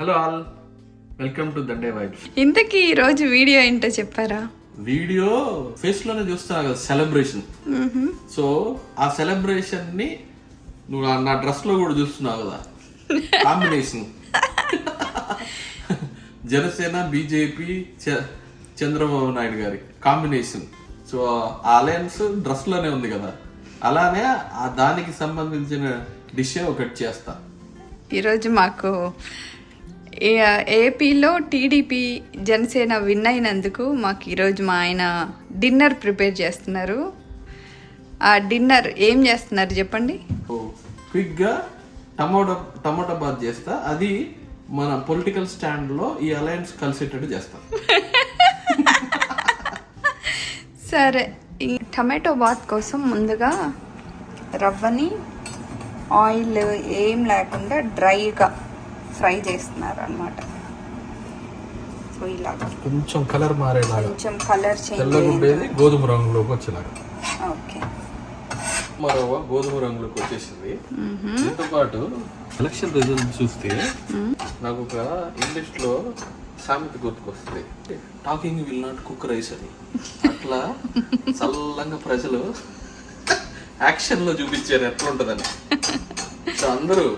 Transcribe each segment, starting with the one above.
Hello all welcome to Dande vibes. ఇంతకీ ఈరోజు video ఏంటో చెప్పారా? వీడియో ఫేస్లోనే చూస్తున్నా కదా సెలబ్రేషన్ సో ఆ సెలబ్రేషన్ని నువ్వు నా డ్రెస్లో కూడా చూస్తున్నావు కదా. కాంబినేషన్ జనసేన బీజేపీ చంద్రబాబు నాయుడు గారి కాంబినేషన్ సో ఆ అలయన్స్ డ్రెస్లోనే ఉంది కదా. అలానే ఆ దానికి సంబంధించిన డిష్ ఒకటి చేస్తా. ఈరోజు మాకు ఏపీలో టీడీపీ జనసేన విన్ అయినందుకు మాకు ఈరోజు మా ఆయన డిన్నర్ ప్రిపేర్ చేస్తున్నారు. ఆ డిన్నర్ ఏం చేస్తున్నారు చెప్పండి? సో క్విక్గా టమాటో టమాటో బాత్ చేస్తా. అది మన పొలిటికల్ స్టాండ్లో ఈ అలయన్స్ కలిసేటట్టు చేస్తా. సరే ఈ టమాటో బాత్ కోసం ముందుగా రవ్వని ఆయిల్ ఏం లేకుండా డ్రైగా ఫ్రై చేస్తున్నారు అనమాట సో ఇలాగా. కొంచెం కలర్ మారేలాగా. కొంచెం కలర్ చేంజ్ తెల్లగా ఉండేది గోధుమ రంగులోకి వచ్చేలాగా. ఓకే. మరో గోధుమ రంగులోకి వచ్చేసింది. దీంతో పాటు ఎలక్షన్ రిజల్ట్ చూస్తే నాకు ఒక ఇంగ్లీష్లో సామెత గుర్తుకొస్తుంది. Talking will not cook rice అని. అట్లా చల్లంగా ప్రజలు యాక్షన్లో చూపించారు. ఎట్లా ఉంటదని. సో అందరూ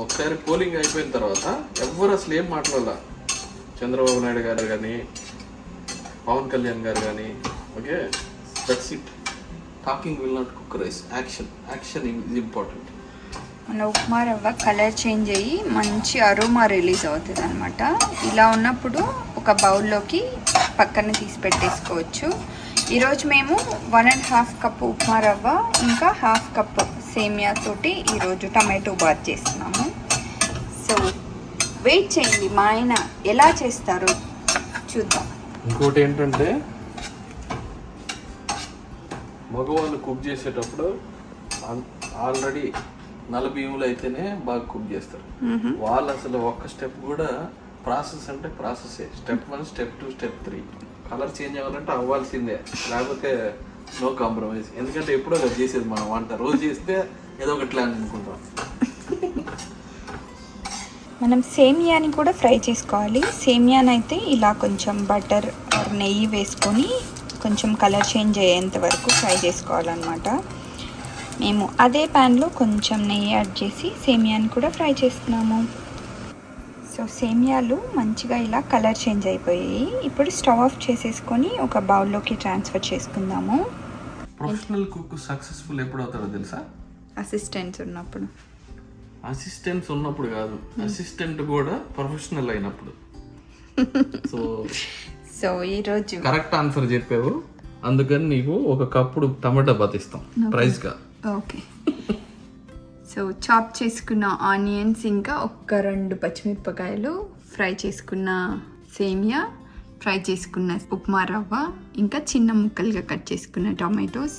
ఒకసారి పోలింగ్ అయిపోయిన తర్వాత ఎవరు అసలు ఏం మాట్లాడాల. చంద్రబాబు నాయుడు గారు కానీ పవన్ కళ్యాణ్ గారు కానీ okay? That's it talking will not cook rice action action is important మన ఉప్మా రవ్వ కలర్ చేంజ్ అయ్యి మంచి అరోమా రిలీజ్ అవుతుంది అనమాట ఇలా ఉన్నప్పుడు ఒక బౌల్లోకి పక్కన తీసి పెట్టేసుకోవచ్చు. ఈరోజు మేము one and half cup upma rava ఇంకా హాఫ్ కప్ సేమియా తోటి ఈరోజు టమాటో బాత్ చేస్తున్నాము. సో వెయిట్ చేయండి మా ఆయన ఎలా చేస్తారో చూద్దాం. ఇంకోటి ఏంటంటే మగవాళ్ళు కుక్ చేసేటప్పుడు ఆల్రెడీ నల్ల బియ్యములు అయితేనే బాగా కుక్ చేస్తారు. వాళ్ళు అసలు ఒక్క స్టెప్ కూడా ప్రాసెస్ అంటే process. Step one step two step three. Colour change అవ్వాలంటే అవ్వాల్సిందే. లేకపోతే నో కాంప్రమైజ్ ఎందుకంటే ఎప్పుడో కదా చేసేది మనం వంట. రోజు చేస్తే ఏదో ఒకటి ప్లాన్ అనుకుంటాం. మనం సేమియాని కూడా ఫ్రై చేసుకోవాలి. సేమియాని అయితే ఇలా కొంచెం బటర్ నెయ్యి వేసుకొని కొంచెం కలర్ చేంజ్ అయ్యేంత వరకు ఫ్రై చేసుకోవాలన్నమాట. మేము అదే ప్యాన్లో కొంచెం నెయ్యి యాడ్ చేసి సేమియాని కూడా ఫ్రై చేస్తున్నాము. సో సేమియాలు మంచిగా ఇలా కలర్ చేంజ్ అయిపోయాయి. ఇప్పుడు స్టవ్ ఆఫ్ చేసేసుకొని ఒక బౌల్లోకి ట్రాన్స్ఫర్ చేసుకుందాము. ప్రొఫెషనల్ కుక్ సక్సెస్ఫుల్ ఎప్పుడు అవుతారో తెలుసా? అసిస్టెంట్స్ ఉన్నప్పుడు. అసిస్టెంట్స్ ఉన్నప్పుడు కాదు. అసిస్టెంట్ కూడా ప్రొఫెషనల్ అయినప్పుడు. సో సో ఈరోజు కరెక్ట్ ఆన్సర్ చెప్పావు. అందుకని నీకు ఒక కప్పుడు టమాటా బాత్ ఇస్తాం. ప్రైజ్గా ఓకే. సో చాప్ చేసుకున్న ఆనియన్స్ ఇంకా ఒక్క రెండు పచ్చిమిరపకాయలు ఫ్రై చేసుకున్న సేమియా ఫ్రై చేసుకున్న ఉప్మా రవ్వ ఇంకా చిన్న ముక్కలుగా కట్ చేసుకున్న టొమాటోస్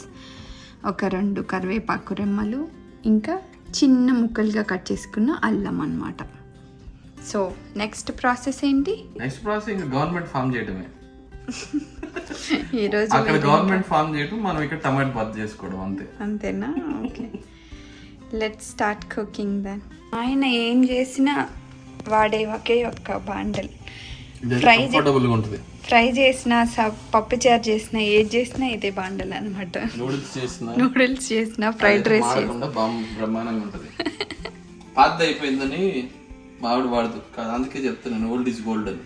ఒక రెండు కరివేపాకు రెమ్మలు ఇంకా చిన్న ముక్కలుగా కట్ చేసుకున్న అల్లం అన్నమాట. సో నెక్స్ట్ ప్రాసెస్ ఏంటి? నెక్స్ట్ ప్రాసెస్ ఇంకా గవర్నమెంట్ ఫామ్ చేయడమే ఈరోజు అక్కడ గవర్నమెంట్ ఫామ్ చేయడం మనం ఇక్కడ టమాటా బాత్ చేసుకోవడం అంతే. అంతేనా? Okay. Let start cooking then ఆయన ఏం చేసినా వాడే ఒకే ఒక్క బాండల్. Fry చే- కంఫర్టబుల్గా ఉంటుంది. ఫ్రై చేసిన పప్పు చారు చేసిన ఏది చేసినా ఇదే బాండల్ అనమాట నూడిల్స్ చేసిన నూడిల్స్ చేసిన ఫ్రైడ్ రైస్ చేసిన. బ్రహ్మాండంగా ఉంటుంది. పాత అయిపోయిందని మామిడి వాడదు కాదు అందుకే చెప్తున్నాను ఓల్డ్ ఇస్ గోల్డ్ అని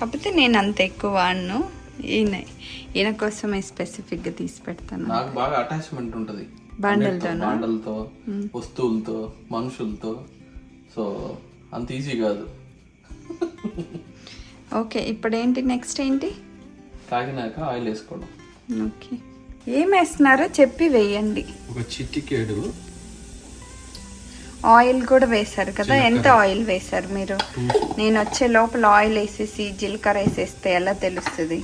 కాకపోతే నేను అంత ఎక్కువ వాడను. ఈయన ఈయన కోసమే స్పెసిఫిక్గా తీసి పెడతాను. నాకు బాగా అటాచ్మెంట్ ఉంటుంది. బండలతోనా? బండలతో వస్తువులతో మనుషులతో. సో అంత ఈజీ కాదు. ఓకే ఇప్పుడు ఏంటి నెక్స్ట్ ఏంటి? కాగినాక ఆయిల్ వేసుకోవడం. ఓకే. ఏం వేస్తున్నారో చెప్పి వేయండి. ఒక చిట్టికేడు. ఆయిల్ కూడా వేశారు కదా ఎంత ఆయిల్ వేశారు మీరు? నేను వచ్చే లోపల ఆయిల్ వేసేసి జీలకర్ర వేసేస్తే ఎలా తెలుస్తుంది?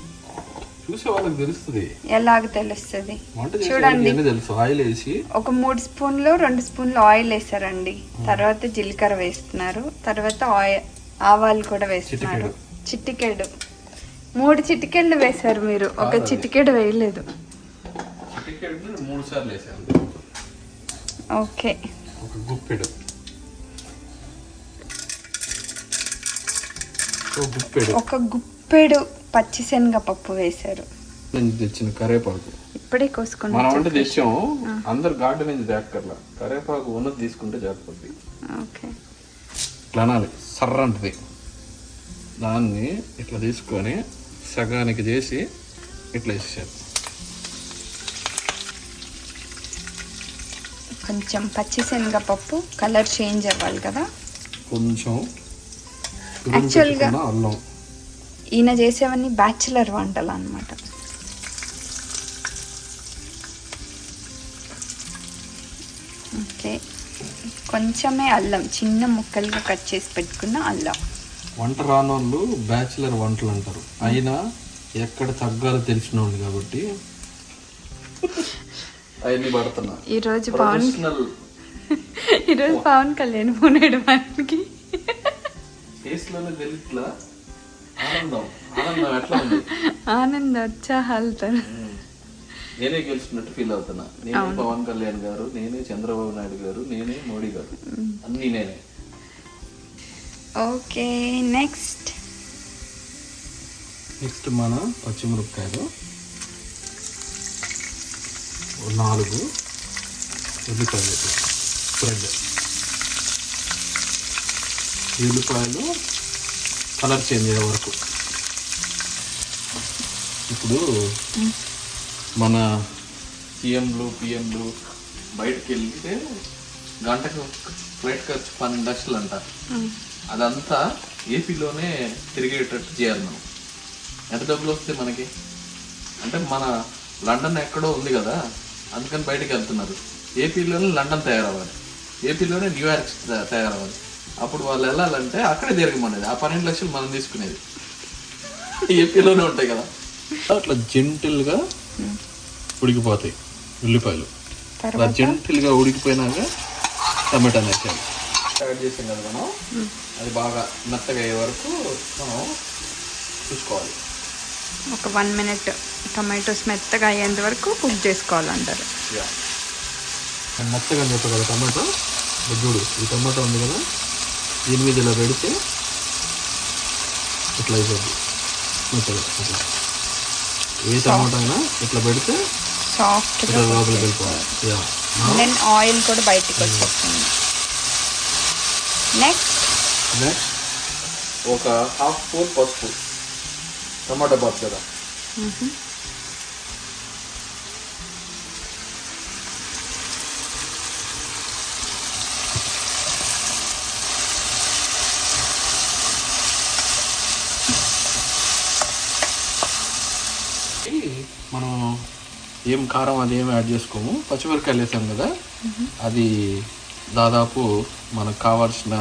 చూసే వాళ్ళకి తెలుస్తుంది. ఎలాగ తెలుస్తుంది? చూడండి. తెలుసు. ఆయిల్ వేసి. ఒక మూడు స్పూన్లు రెండు స్పూన్లు ఆయిల్ వేసారండి తర్వాత జీలకర్ర వేస్తున్నారు. తర్వాత ఆయిల్ ఆవాలు కూడా వేస్తున్నారు. చిటికెడు. మూడు చిటికెళ్ళు వేశారు మీరు. ఒక చిటికెడు వేయలేదు. చిట్టికేడు మూడు సార్లు ఓకే. ఒక గుప్పెడు. గుప్పెడు. ఒక గుప్పెడు పచ్చిశనగపప్పు వేశారు. తెచ్చిన కరేపాకు. ఇప్పుడే కోసుకొని మనం అంటే తెచ్చాము అందరు గార్డెన్ నుంచి తేక్కర్లా కరేపాకు ఉన్నది తీసుకుంటే జాగ్రత్త ఓకే. ఇట్లా అనాలి సర్ర అంటది దాన్ని ఇట్లా తీసుకొని సగానికి చేసి ఇట్లా వేసేసారు కొంచెం పచ్చిశనగపప్పు కలర్ చేంజ్ అవ్వాలి కదా? కొంచెం తురుము Actually గా- పెట్టుకున్న అల్లం. ఈయన చేసేవన్నీ బ్యాచులర్ వంటలు అనమాట ఓకే. కొంచెమే అల్లం చిన్న ముక్కలుగా కట్ చేసి పెట్టుకున్న అల్లం. వంట రానోళ్ళు బ్యాచిలర్ వంటలు అంటారు. అయినా ఎక్కడ తగ్గాలో తెలిసిన వాళ్ళు కాబట్టి అవన్నీ పడుతున్నా ఈరోజు పవన్ ఈరోజు పవన్ కళ్యాణ్ పోనేడు మనకి టేస్ట్లోనే తెలియట్లా? ఆనందం. ఆనందం ఎట్లా ఉంది? ఆనంద ఉత్సాహాలతో నేనే గెలిచినట్టు ఫీల్ అవుతున్నా. నేనే పవన్ కళ్యాణ్ గారు నేనే చంద్రబాబు నాయుడు గారు నేనే ఓకే నెక్స్ట్. నెక్స్ట్ మన పచ్చిమిరపకాయలు. నాలుగు ఉల్లిపాయలు స్ప్రెడ్ ఉల్లిపాయలు కలర్ చేంజ్ అయ్యే వరకు. ఇప్పుడు మన సీఎంలు పిఎంలు బయటకు వెళ్తే గంటకు ఫ్లైట్ ఖర్చు పన్నెండు లక్షలు అంటారు. అదంతా ఏపీలోనే తిరిగేటట్టు చేయాలి మనం. ఎంత డబ్బులు వస్తాయి మనకి? అంటే మన లండన్ ఎక్కడో ఉంది కదా అందుకని బయటకు వెళ్తున్నారు. ఏపీలోనే లండన్ తయారవ్వాలి. ఏపీలోనే న్యూయార్క్ తయారవ్వాలి. అప్పుడు వాళ్ళు వెళ్ళాలంటే అక్కడే తిరగమనేది. ఆ పన్నెండు లక్షలు మనం తీసుకునేది. ఏపీలోనే ఉంటాయి కదా. అట్లా జెంటిల్గా ఉడికిపోతాయి ఉల్లిపాయలు. అలా జెంటిల్గా ఉడికిపోయినాక టమాటా వేసాలి యాడ్ చేసాం కదా మనం. అది బాగా మెత్తగా అయ్యే వరకు మనం చూసుకోవాలి. ఒక వన్ మినిట్ టమాటోస్ మెత్తగా అయ్యేంత వరకు కుక్ చేసుకోవాలంటారు. యా. మెత్తగా అని చెప్పాను కదా టమాటో. చూడు ఈ టమాటో ఉంది కదా. దీని మీద ఇలా పెడితే ఇట్లా అయిపోద్ది. మెత్తగా ఇట్లా ఏ టమాటో అయినా ఇట్లా పెడితే ఇట్లా లోపలికి వెళ్ళిపోవాలి. యా. దెన్ ఆయిల్ కూడా బయటికి వచ్చేస్తుంది. నెక్స్ట్ నెక్స్ట్ ఒక హాఫ్ స్పూన్ పసుపు. టమాటో బాత్ కదా. మనం ఏం కారం అది ఏం యాడ్ చేసుకోము. పచ్చిమిరకాయలు వేసాం కదా. అది దాదాపు మనకు కావాల్సిన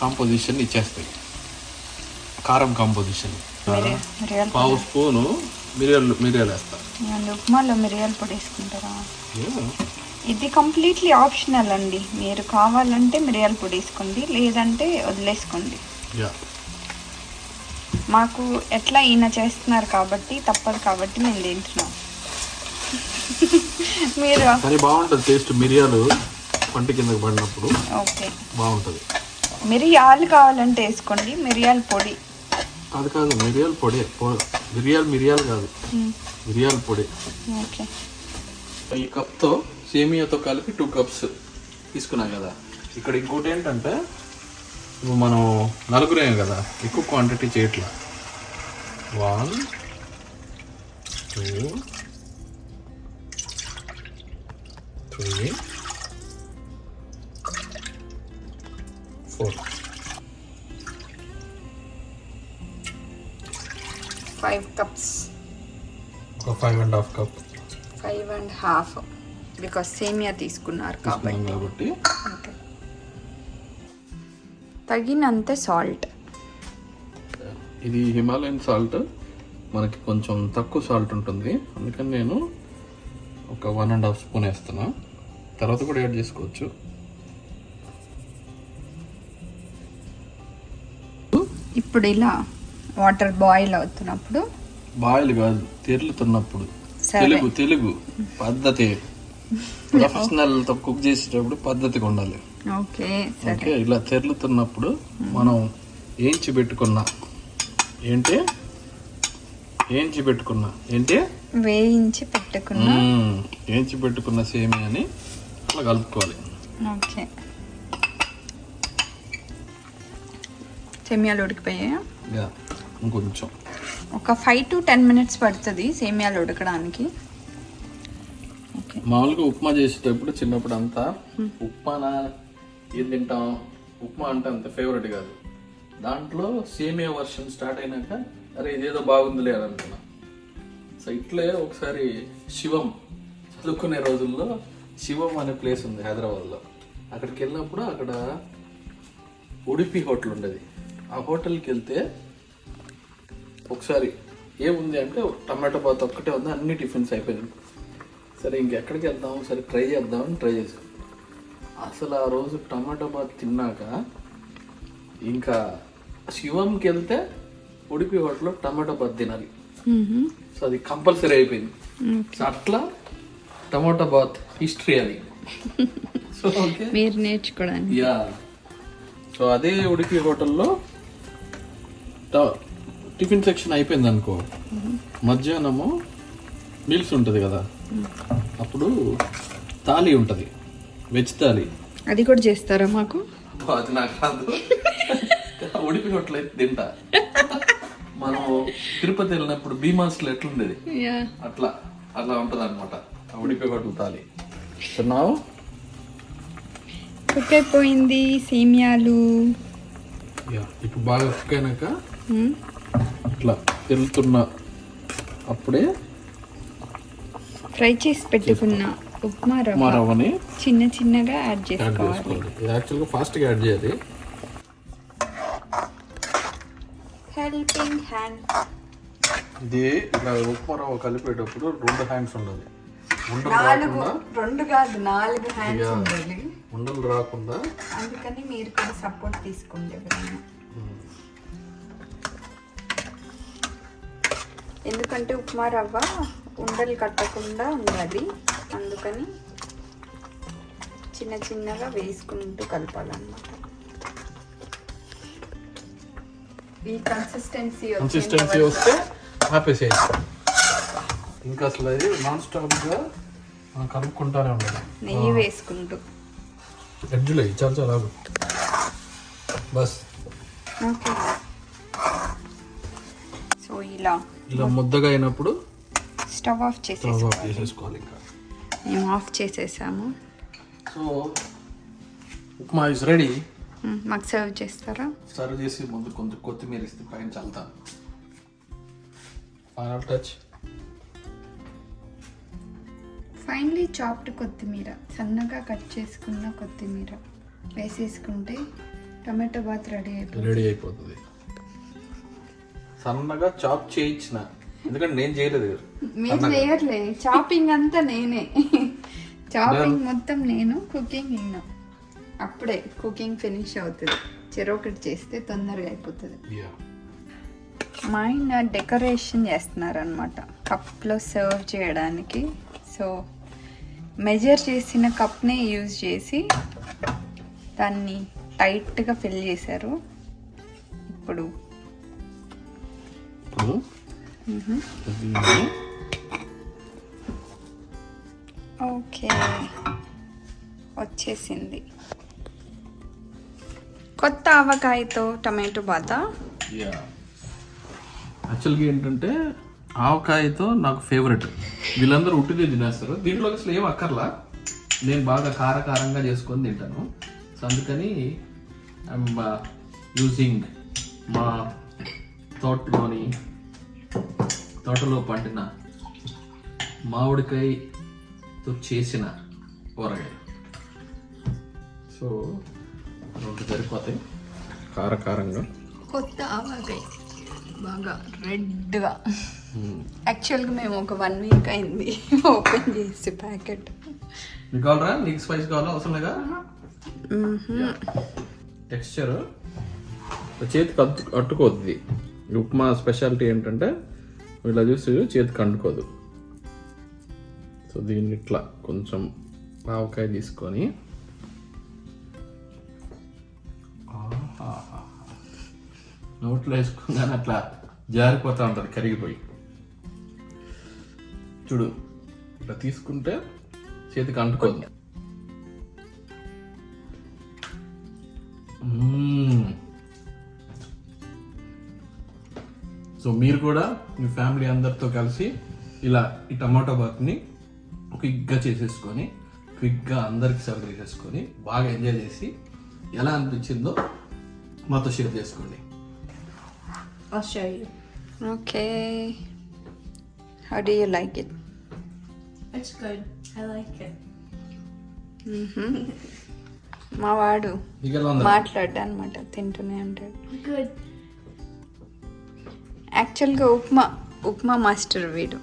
కాంపోజిషన్ ఇచ్చేస్తాయి. కారం కాంపోజిషన్ పావు స్పూను మిరియాలు మిరియాలు వేస్తా. పొడి ఉప్మాలో మిరియాల పొడి వేసుకుంటారా? ఇది కంప్లీట్లీ ఆప్షనల్ అండి. మీరు కావాలంటే మిరియాల పొడి వేసుకోండి లేదంటే వదిలేసుకోండి. మాకు ఎట్లా ఈయన చేస్తున్నారు కాబట్టి తప్పదు కాబట్టి మేము తింటున్నాం. మీరు బాగుంటుంది. టేస్ట్ మిరియాలు. పంట కిందకి పడినప్పుడు ఓకే. బాగుంటుంది. మిరియాలు కావాలంటే వేసుకోండి. మిరియాల పొడి. అది కాదు మిరియాల పొడి. మిరియాలు మిరియాలు కాదు. మిరియాల పొడి. ఓకే. ఈ కప్తో సేమియాతో కలిపి టూ కప్స్ తీసుకున్నాం కదా. ఇక్కడ ఇంకోటి ఏంటంటే ఇప్పుడు మనం నలుగురే కదా ఎక్కువ క్వాంటిటీ చేయట్లా. One two three four. Five cups ఒక five and half cup five and half because సేమియా తీసుకున్నారు కాబట్టి. తగినంత సాల్ట్ ఇది హిమాలయన్ సాల్ట్ మనకి కొంచెం తక్కువ సాల్ట్ ఉంటుంది. అందుకని నేను ఒక వన్ అండ్ హాఫ్ స్పూన్ వేస్తున్నా. తర్వాత కూడా యాడ్ చేసుకోవచ్చు. ఇప్పుడు ఇలా వాటర్ బాయిల్ అవుతున్నప్పుడు బాయిల్ కాదు తెరులుతున్నప్పుడు. తెలుగు తెలుగు పద్ధతి. ప్రొఫెషనల్ తో కుక్ చేసేటప్పుడు పద్ధతిగా ఉండాలి. ఓకే ఇలా తెరులుతున్నప్పుడు మనం ఏంచి పెట్టుకున్న? ఏంటి? ఏంచి పెట్టుకున్నా? ఏంటి? వేయించి పెట్టుకున్న. ఏంచి పెట్టుకున్న సేమియాని అట్లా కలుపుకోవాలి. ఓకే. సేమియాలు ఉడికిపోయాయా యా ఇంకొంచెం. ఒక ఫైవ్ టు టెన్ మినిట్స్ పడుతుంది సేమియాలు ఉడకడానికి. మామూలుగా ఉప్మా చేసేటప్పుడు చిన్నప్పుడు అంతా ఉప్మానా ఏం తింటాం? ఉప్మా అంటే అంత ఫేవరెట్ కాదు. దాంట్లో సేమియా వర్షన్ స్టార్ట్ అయినాక అరే ఇదేదో బాగుందిలే అని అనుకున్నా. సో ఇట్లే ఒకసారి శివం చదువుకునే రోజుల్లో శివం అనే ప్లేస్ ఉంది హైదరాబాద్లో. అక్కడికి వెళ్ళినప్పుడు అక్కడ ఉడిపి హోటల్ ఉండేది. ఆ హోటల్కి వెళ్తే ఒకసారి ఏముంది అంటే టమాటో బాత్ ఒక్కటే ఉంది అన్ని టిఫిన్స్ అయిపోయినాయి. సరే ఇంకెక్కడికి వెళ్దాం? సరే ట్రై చేద్దామని ట్రై చేసాం అసలు ఆ రోజు టమాటో బాత్ తిన్నాక ఇంకా శివంకి వెళ్తే ఉడిపి హోటల్లో టమాటో బాత్ తినాలి. సో అది కంపల్సరీ అయిపోయింది. సో అట్లా టమాటో బాత్ హిస్టరీ అది. So okay. మీరు నేర్చుకోవడానికి. యా. సో అదే ఉడిపి హోటల్లో టిఫిన్ సెక్షన్ అయిపోయింది అనుకో మధ్యాహ్నము మీల్స్ ఉంటుంది కదా. అప్పుడు తాళి ఉంటుంది వెజ్ తాళి అది కూడా చేస్తారా మాకు? అది నాకు రాదు ఉడిపి హోటల్ అయితే తింటా. మనం తిరుపతి వెళ్ళినప్పుడు భీమాస్లో ఎట్లుండేది? యా. అట్లా అట్లా ఉంటుంది అనమాట ఉడిపి హోటల్ తాళి తిన్నావు? కుక్ అయిపోయింది సేమియాలు. యా ఇప్పుడు బాగా కుక్ అయినాక. ఇట్లా తిరుగుతున్న అప్పుడే ఫ్రై చేసి పెట్టుకున్న ఉప్మా రవ్వ రవ్వని చిన్న చిన్నగా యాడ్ చేసుకోవాలి. ఇది యాక్చువల్గా ఫాస్ట్గా యాడ్ చేయాలి. హెల్పింగ్ హ్యాండ్ ఇది ఇలా ఉప్మా రవ్వ కలిపేటప్పుడు రెండు హ్యాండ్స్ ఉండాలి. నాలుగు రాకుండా రెండు కాదు నాలుగు హ్యాండ్స్ Yeah. ఉండాలి. ఉండలు రాకుండా అందుకని మీరు కూడా సపోర్ట్ తీసుకోండి ఎందుకంటే ఉప్మా రవ్వ ఉండలు కట్టకుండా ఉండాలి. అందుకని చిన్న చిన్నగా వేసుకుంటూ కలపాలన్నమాట. ఈ కన్సిస్టెన్సీ కన్సిస్టెన్సీ వస్తే ఆపేసేయచ్చు ఇంకా అసలు అది నాన్ స్టాప్గా మనం కలుపుకుంటానే ఉండాలి. నెయ్యి వేసుకుంటూ. ఎడ్జులు చాలా చాలా. బస్. ఓకే. సో ఇలా. ఇలా ముద్దగా అయినప్పుడు స్టవ్ ఆఫ్ స్టవ్ చేసేసి ఆఫ్ చేసేసుకోవాలి ఇంకా. మేము ఆఫ్ చేసేసాము. సో ఉప్మా ఇస్ రెడీ మాకు సర్వ్ చేస్తారా? సర్వ్ చేసి ముందు కొంచెం కొత్తిమీర ఇస్తే పైన చల్లుతాను. ఫైనల్ టచ్ ఫైనలీ చాప్డ్ కొత్తిమీర. సన్నగా కట్ చేసుకున్న కొత్తిమీర. వేసేసుకుంటే టమాటో బాత్ రెడీ అయిపోతుంది. రెడీ అయిపోతుంది. సన్నగా చాప్ చేయించిన. ఎందుకంటే నేను చేయలేదు. మీరు చేయట్లే. చాపింగ్ అంతా నేనే. చాపింగ్ మొత్తం నేను కుకింగ్ నేను. అప్పుడే కుకింగ్ ఫినిష్ అవుతుంది. చెరొకటి చేస్తే తొందరగా అయిపోతుంది. మా ఆయన డెకరేషన్ చేస్తున్నారు అనమాట కప్లో సర్వ్ చేయడానికి. సో మెజర్ చేసిన కప్నే యూజ్ చేసి దాన్ని టైట్గా ఫిల్ చేశారు. ఇప్పుడు ఇప్పుడు దీన్ని ఓకే. వచ్చేసింది. కొత్త ఆవకాయతో టమాటో బాత. యాక్చువల్గా ఏంటంటే ఆవకాయతో నాకు ఫేవరెట్ వీళ్ళందరూ ఉట్టిదే తినేస్తారు. దీంట్లో అసలు ఏం అక్కర్లా? నేను బాగా కారకారంగా చేసుకొని తింటాను. సో అందుకని యూజింగ్ మా తోటలోని తోటలో పండిన మామిడికాయతో చేసిన ఊరగాయ సో రెండు సరిపోతాయి కారకారంగా. కొత్త ఆవకాయ బాగా రెడ్గా. యాక్చువల్గా మేము ఒక వన్ వీక్ అయింది ఓపెన్ చేసి ప్యాకెట్. నీకు కావాలరా? నీకు స్పైస్ కావాలా? అవసరం లేదా? టెక్స్చర్ చేతికి అట్టు అట్టుకోద్ది ఉప్మా స్పెషాలిటీ ఏంటంటే ఇలా చూసి చేతికి అంటుకోదు. సో దీన్ని ఇట్లా కొంచెం ఆవకాయ తీసుకొని నోట్లో వేసుకోగానే అట్లా జారిపోతా ఉంటుంది కరిగిపోయి. చూడు ఇట్లా తీసుకుంటే చేతికి అంటుకోదు. సో మీరు కూడా మీ ఫ్యామిలీ అందరితో కలిసి ఇలా ఈ టమాటో బాత్ని క్విక్గా చేసేసుకొని క్విక్గా అందరికి సర్వ్ చేసేసుకొని బాగా ఎంజాయ్ చేసి ఎలా అనిపించిందో మాతో షేర్ చేసుకోండి. Okay how do you like it It's good. I like it. మా వాడు మాట్లాడ్డా అనమాట తింటూనే ఉంటాడు Good. యాక్చువల్గా ఉప్మా ఉప్మా మాస్టర్ వీడు.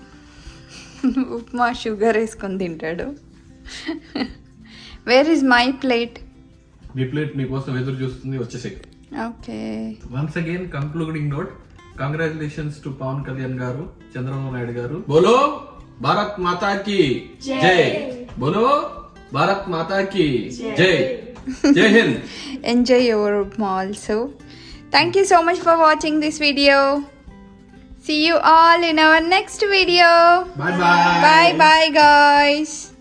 ఉప్మా షుగర్ వేసుకొని తింటాడు. వేర్ ఇస్ మై ప్లేట్ మీ ప్లేట్ మీకోసం ఎదురు చూస్తుంది వచ్చేసాయి. Okay. Once again concluding note congratulations to Pawan Kalyan గారు చంద్రబాబు నాయుడు గారు. బోలో భారత్ మాతా కి జై. బోలో భారత్ మాతా కి జై. జై Hind. Enjoy your upma also thank you so much for watching this video See you all in our next video. Bye bye. Bye bye, guys.